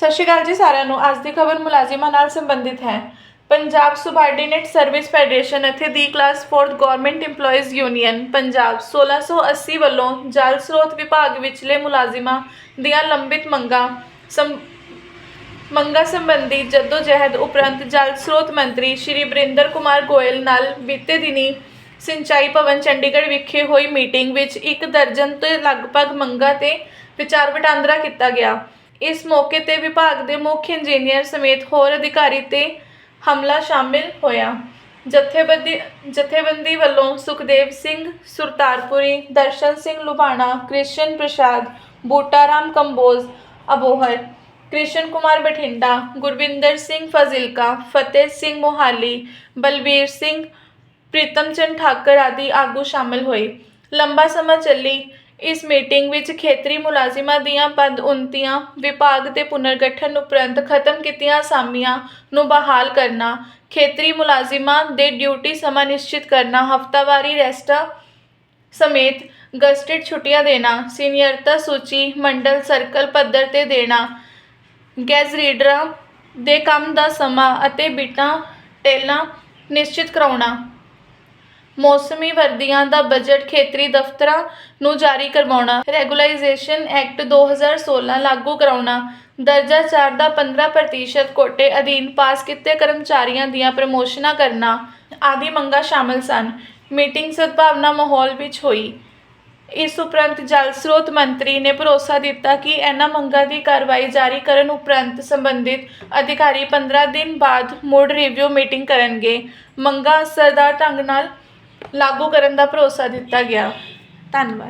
ਸਤਿ ਸ਼੍ਰੀ ਅਕਾਲ ਜੀ ਸਾਰਿਆਂ ਨੂੰ। ਅੱਜ ਦੀ ਖਬਰ ਮੁਲਾਜ਼ਮਾਂ ਨਾਲ ਸੰਬੰਧਿਤ ਹੈ। ਪੰਜਾਬ ਸੁਬਾਰਡੀਨੇਟ ਸਰਵਿਸ ਫੈਡਰੇਸ਼ਨ ਅਤੇ ਦੀ class 4th government EMPLOYEES union Punjab 1680 ਵੱਲੋਂ ਜਲ ਸਰੋਤ ਵਿਭਾਗ ਵਿਚਲੇ ਮੁਲਾਜ਼ਮਾਂ ਦੀਆਂ ਲੰਬਿਤ ਮੰਗਾਂ ਸੰ, ਮੰਗਾਂ ਸੰਬੰਧੀ ਜਹਿਦ ਉਪਰੰਤ ਜਲ ਸਰੋਤ ਮੰਤਰੀ ਸ਼੍ਰੀ ਬਰਿੰਦਰ ਕੁਮਾਰ ਗੋਇਲ ਨਾਲ ਬੀਤੇ ਦਿਨੀ ਸਿੰਚਾਈ ਭਵਨ ਚੰਡੀਗੜ੍ਹ ਵਿਖੇ ਹੋਈ ਮੀਟਿੰਗ ਵਿੱਚ ਇੱਕ ਦਰਜਨ ਤੋਂ ਲਗਭਗ ਮੰਗਾਂ ਤੇ ਵਿਚਾਰ ਵਟਾਂਦਰਾ ਕੀਤਾ ਗਿਆ। ਇਸ ਮੌਕੇ ਤੇ ਵਿਭਾਗ ਦੇ ਮੁੱਖ ਇੰਜੀਨੀਅਰ ਸਮੇਤ ਹੋਰ ਅਧਿਕਾਰੀ ਤੇ ਹਮਲਾ ਸ਼ਾਮਿਲ ਹੋਇਆ। ਜਥੇਬੰਦੀ ਜਥੇਬੰਦੀ ਵੱਲੋਂ ਸੁਖਦੇਵ ਸਿੰਘ, ਸੁਰਤਾਰਪੁਰੀ, ਦਰਸ਼ਨ ਸਿੰਘ ਲੁਬਾਣਾ ਕ੍ਰਿਸ਼ਨ ਪ੍ਰਸਾਦ, ਬੂਟਾਰਾਮ ਕੰਬੋਜ, ਅਬੋਹਰ, ਕ੍ਰਿਸ਼ਨ ਕੁਮਾਰ ਬਠਿੰਡਾ, ਗੁਰਵਿੰਦਰ ਸਿੰਘ ਫਜ਼ਿਲਕਾ, ਫਤਿਹ ਸਿੰਘ ਮੋਹਾਲੀ, ਬਲਬੀਰ ਸਿੰਘ, ਪ੍ਰੀਤਮ ਚੰਦ ਠਾਕਰ ਆਦਿ ਆਗੂ ਸ਼ਾਮਲ ਹੋਏ। ਲੰਬਾ ਸਮਾਂ ਚੱਲੀ ਇਸ ਮੀਟਿੰਗ ਵਿੱਚ ਖੇਤਰੀ ਮੁਲਾਜ਼ਮਾਂ ਦੀਆਂ ਪਦ ਉਨਤੀਆਂ, ਵਿਭਾਗ ਦੇ ਪੁਨਰਗਠਨ ਉਪਰੰਤ ਖਤਮ ਕੀਤੀਆਂ ਅਸਾਮੀਆਂ ਨੂੰ ਬਹਾਲ ਕਰਨਾ, ਖੇਤਰੀ ਮੁਲਾਜ਼ਮਾਂ ਦੇ ਡਿਊਟੀ ਸਮਾਂ ਨਿਸ਼ਚਿਤ ਕਰਨਾ, ਹਫ਼ਤਾਵਾਰੀ ਰੈਸਟਾਂ ਸਮੇਤ ਗਸਟਿਡ ਛੁੱਟੀਆਂ ਦੇਣਾ, ਸੀਨੀਅਰਤਾ ਸੂਚੀ, ਮੰਡਲ ਸਰਕਲ ਪੱਧਰ ਤੇ ਦੇਣਾ ਗੈਜ਼ ਰੀਡਰਾਂ ਦੇ ਕੰਮ ਦਾ ਸਮਾਂ ਅਤੇ ਬਿਟਾਂ, ਟੇਲਾਂ ਨਿਸ਼ਚਿਤ ਕਰਾਉਣਾ। ਮੌਸਮੀ ਵਰਦੀਆਂ ਦਾ ਬਜਟ ਖੇਤਰੀ ਦਫ਼ਤਰਾਂ ਨੂੰ ਜਾਰੀ ਕਰਵਾਉਣਾ, ਰੈਗੂਲਾਈਜੇਸ਼ਨ ਐਕਟ 2016 ਲਾਗੂ ਕਰਾਉਣਾ, ਦਰਜਾ 4 ਦਾ 15% ਕੋਟੇ ਅਧੀਨ ਪਾਸ ਕੀਤੇ ਕਰਮਚਾਰੀਆਂ ਦੀਆਂ ਪ੍ਰਮੋਸ਼ਨਾਂ ਕਰਨਾ ਆਦਿ ਮੰਗਾਂ ਸ਼ਾਮਲ ਸਨ। ਮੀਟਿੰਗ ਸਦਭਾਵਨਾ ਮਾਹੌਲ ਵਿੱਚ ਹੋਈ। ਇਸ ਉਪਰੰਤ ਜਲ ਸਰੋਤ ਮੰਤਰੀ ਨੇ ਭਰੋਸਾ ਦਿੱਤਾ ਕਿ ਇਹਨਾਂ ਮੰਗਾਂ ਦੀ ਕਾਰਵਾਈ ਜਾਰੀ ਕਰਨ ਉਪਰੰਤ ਸੰਬੰਧਿਤ ਅਧਿਕਾਰੀ 15 ਦਿਨ ਬਾਅਦ ਮੁੜ ਰਿਵਿਊ ਮੀਟਿੰਗ ਕਰਨਗੇ। ਮੰਗਾਂ ਅਸਰਦਾਰ ਢੰਗ ਨਾਲ ਲਾਗੂ ਕਰਨ ਦਾ ਭਰੋਸਾ ਦਿੱਤਾ ਗਿਆ। ਧੰਨਵਾਦ।